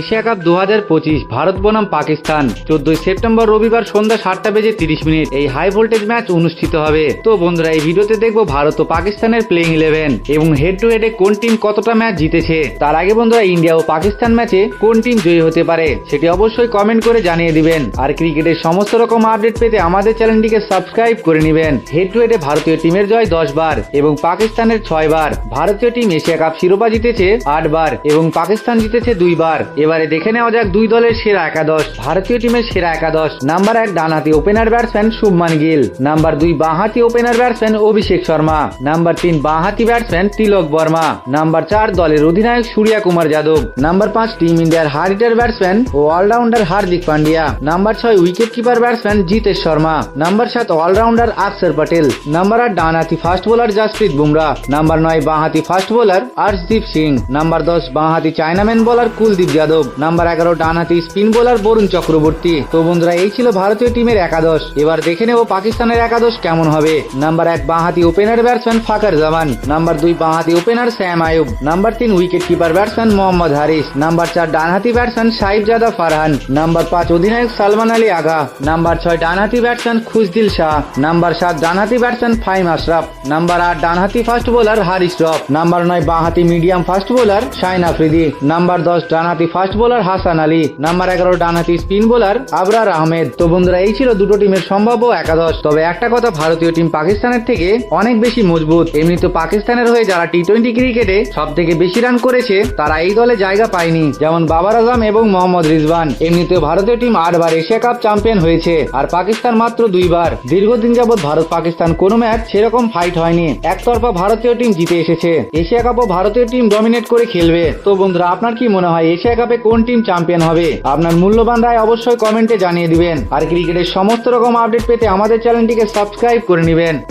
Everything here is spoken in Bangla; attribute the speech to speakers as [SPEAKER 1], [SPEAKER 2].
[SPEAKER 1] এশিয়া কাপ দু হাজার পঁচিশ ভারত বনাম পাকিস্তান। চোদ্দই সেপ্টেম্বর রবিবার সন্ধ্যা সাতটা বেজে তিরিশ মিনিট এই হাই ভোল্টেজ ম্যাচ অনুষ্ঠিত হবে। তো বন্ধুরা, এই ভিডিওতে দেখব ভারত ও পাকিস্তানের প্লেইং ইলেভেন এবং হেড টু হেডে কোন টিম কতটা ম্যাচ জিতেছে। তার আগে বন্ধুরা, ইন্ডিয়া ও পাকিস্তান ম্যাচে কোন টিম জয়ী হতে পারে সেটি অবশ্যই কমেন্ট করে জানিয়ে দিবেন। আর ক্রিকেটের সমস্ত রকম আপডেট পেতে আমাদের চ্যানেলটিকে সাবস্ক্রাইব করে নেবেন। হেড টু হেডে ভারতীয় টিমের জয় দশ বার এবং পাকিস্তানের ছয় বার। ভারতীয় টিম এশিয়া কাপ শিরোপা জিতেছে আট বার এবং পাকিস্তান জিতেছে দুইবার এবারে দেখে নেওয়া যাক দুই দলের সেরা একাদশ। ভারতীয় টিমের সেরা একাদশ। নাম্বার এক ডানহাতি opener batsman Shubman Gill. Number দুই বাঁহাতি opener batsman Abhishek Sharma. Number তিন বাঁহাতি ব্যাটসম্যান তিলক বর্মা। নাম্বার চার দলের অধিনায়ক সূর্যা কুমার যাদব। নাম্বার পাঁচ টিম ইন্ডিয়ার হারিটার ব্যাটসম্যান ও অলরাউন্ডার হার্দিক পান্ডিয়া। নাম্বার ছয় wicket keeper batsman Jitesh Sharma. Number সাত অলরাউন্ডার আকসর পটেল। নাম্বার আট ডানহাতি fast bowler Jasprit Bumrah. Number নয় বাঁহাতি fast bowler Arshdeep Singh. Number দশ বাঁহাতি chinaman bowler Kuldeep Yadav. Number এগারো, ডানহাতি স্পিন বোলার বরুণ চক্রবর্তী। তো বন্ধুরা, এই ছিল ভারতীয় টিমের একাদশ। এবার দেখে নেব পাকিস্তানের একাদশ কেমন হবে। নাম্বার এক, বাঁহাতি opener batsman Fakhar Zaman. Number দুই, বাঁহাতি ওপেনার শ্যাম আয়ুব। নাম্বার তিন wicket keeper batsman Mohammad Haris. Number চার, ডানহাতি ব্যাটসম্যান সাহিবজাদা ফারহান। নাম্বার পাঁচ, অধিনায়ক সালমান আলী আগা নাম্বার ছয়, ডানহাতি ব্যাটসম্যান খুশদিল শাহ। নাম্বার সাত, ডানহাতি ব্যাটসম্যান ফাইম আশরাফ। নাম্বার আট, ডানহাতি fast bowler Haris Rauf number নয়, বাঁহাতি medium fast bowler Shaheen Afridi. Number দশ, ডানহাতি fast bowler Hasan Ali, number এগারো ডানহাতি স্পিন বোলার আবরার আহমেদ। তো বন্ধুরা, এই ছিল দুটো টিমের সম্ভাব্য একাদশ। তবে একটা কথা ভারতীয় টিম পাকিস্তানের থেকে অনেক বেশি মজবুত। এমনি তো পাকিস্তানের হয়ে যারা টি টোয়েন্টি ক্রিকেটে সব থেকে বেশি রান করেছে, তারা এই দলে জায়গা পায়নি। যেমন বাবার আজম এবং মোহাম্মদ রিজওয়ান। এমনিতে ভারতীয় টিম আটবার এশিয়া কাপ চ্যাম্পিয়ন হয়েছে, আর পাকিস্তান মাত্র দুইবার। দীর্ঘদিন যাবৎ ভারত পাকিস্তান কোনো ম্যাচ সেরকম ফাইট হয়নি। একতরফা ভারতীয় টিম জিতে এসেছে। এশিয়া কাপও ভারতীয় টিম ডমিনেট করে খেলবে। তো বন্ধুরা, আপনার কি মনে হয়, এশিয়া কাপে কোন টিম চ্যাম্পিয়ন হবে? আপনার মূল্যবান রায় অবশ্যই কমেন্টে জানিয়ে দিবেন। আর ক্রিকেটের সমস্ত রকম আপডেট পেতে আমাদের চ্যানেলটিকে সাবস্ক্রাইব করে নেবেন।